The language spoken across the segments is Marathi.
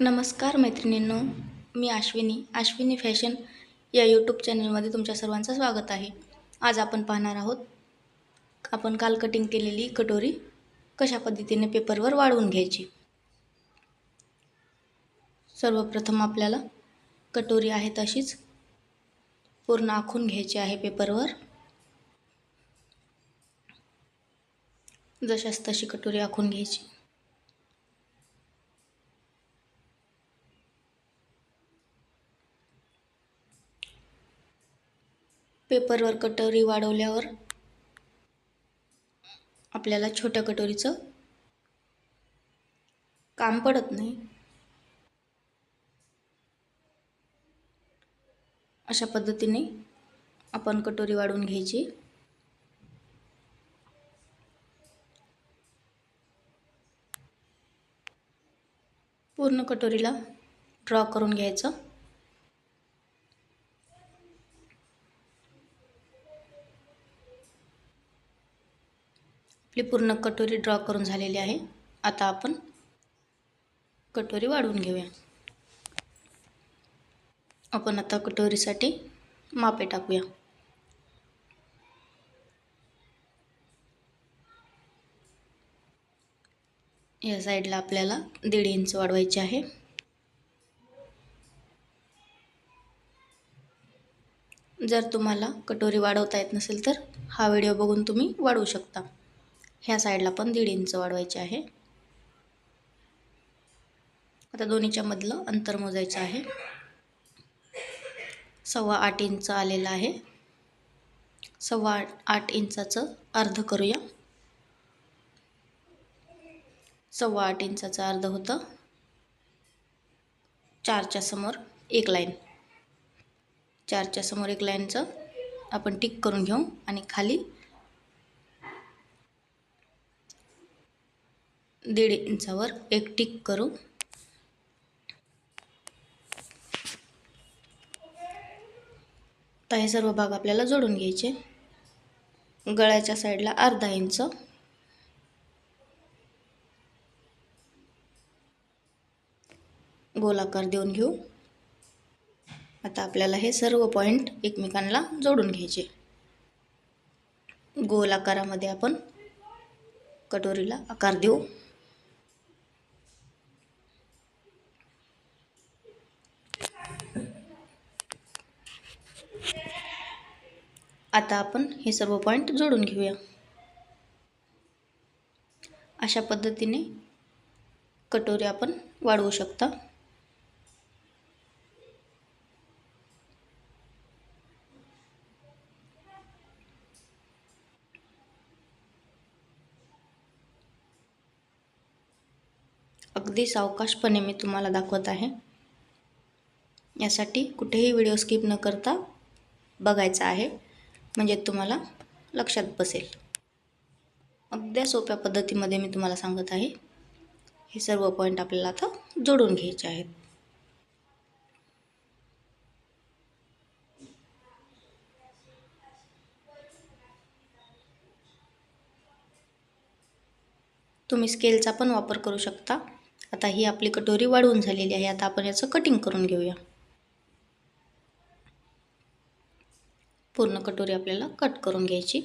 नमस्कार मैत्रिणींनो मी आश्विनी आश्विनी फॅशन या यूट्यूब चॅनलमध्ये तुमच्या सर्वांचं स्वागत आहे. आज आपण पाहणार आहोत आपण काल कटिंग केलेली कटोरी कशा पद्धतीने पेपरवर वाढवून घ्यायची. सर्वप्रथम आपल्याला कटोरी आहे तशीच पूर्ण आखून घ्यायची आहे पेपरवर जशाच तशी कटोरी आखून घ्यायची. पेपरवर कटोरी वाढवल्यावर आपल्याला छोट्या कटोरीचं काम पडत नाही. अशा पद्धतीने आपण कटोरी वाढवून घ्यायची. पूर्ण कटोरीला ड्रॉ करून घ्यायचं. आपली पूर्ण कटोरी ड्रॉ करून झालेली आहे. आता आपण कटोरी वाढवून घेऊया. आपण आता कटोरीसाठी मापे टाकूया. या साईडला आपल्याला दीड इंच वाढवायचे आहे. जर तुम्हाला कटोरी वाढवता येत नसेल तर हा व्हिडिओ बघून तुम्ही वाढवू शकता. ह्या साईडला पण दीड इंच वाढवायचे आहे. आता दोन्हीच्या मधलं अंतर मोजायचं आहे. सव्वा आठ इंच आलेलं आहे. सव्वा आठ इंचाचं अर्ध करूया. सव्वा आठ इंचाचं अर्ध होतं. चारच्या समोर एक लाईन. चारच्या समोर एक लाईनचं आपण टिक करून घेऊ आणि खाली दीड इंचावर एक टिक करू. तर हे सर्व भाग आपल्याला जोडून घ्यायचे. गळ्याच्या साईडला अर्धा इंच. गोलाकार देऊन घेऊ. आता आपल्याला हे सर्व पॉईंट एकमेकांना जोडून घ्यायचे. गोल आकारामध्ये आपण कटोरीला आकार देऊ. आता आपण हे सर्व पॉईंट जोडून घेऊया. अशा पद्धतीने कटोरी आपण वाढवू शकता. अगदी सावकाशपणे मी तुम्हाला दाखवत आहे. यासाठी कुठेही व्हिडिओ स्किप न करता बघायचा आहे. म्हणजे तुम्हाला लक्षात बसेल. अगद्या सोप्या पद्धतीमध्ये मी तुम्हाला सांगत आहे. हे सर्व पॉईंट आपल्याला आता जोडून घ्यायचे आहेत. तुम्ही स्केलचा पण वापर करू शकता. आता ही आपली कटोरी वाढवून झालेली आहे. आता आपण याचं कटिंग करून घेऊया. पूर्ण कटोरी आपल्याला कट करून घ्यायची.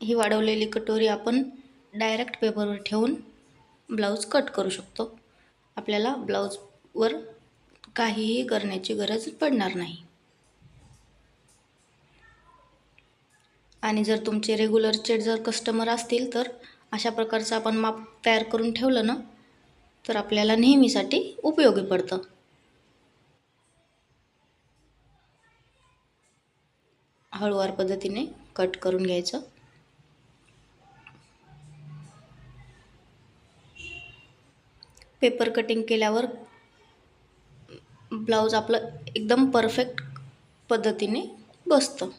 ही वाढवलेली कटोरी आपण डायरेक्ट पेपरवर ठेवून ब्लाऊज कट करू शकतो. आपल्याला ब्लाऊजवर काहीही करण्याची गरज पडणार नाही. आणि जर तुमचे रेग्युलरचे जर कस्टमर असतील तर अशा प्रकारचं आपण माप तयार करून ठेवलं ना तर आपल्याला नेहमीसाठी उपयोगी पडतं. हळूवार पद्धतीने कट करून घ्यायचं. पेपर कटिंग केल्यावर ब्लाऊज आपलं एकदम परफेक्ट पद्धतीने बसतं.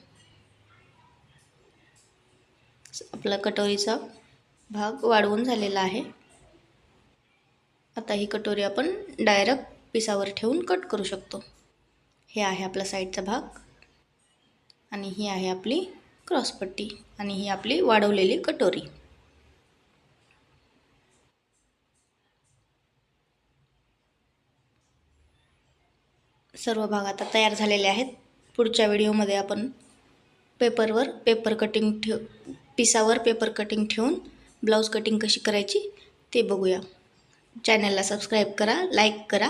आपला कटोरीचा भाग वाढवून झालेला आहे. आता ही कटोरी आपण डायरेक्ट पिसावर ठेवून कट करू शकतो. हे आहे आपला साईडचा भाग. आणि ही आहे आपली क्रॉसपट्टी आणि ही आपली वाढवलेली कटोरी. सर्व भाग आता तयार झालेले आहेत. पुढच्या व्हिडिओमध्ये आपण पेपरवर पेपर कटिंग ठेव पिसावर पेपर कटिंग ठेवून ब्लाऊज कटिंग कशी करायची ते बघूया. चॅनलला सबस्क्राईब करा लाईक करा.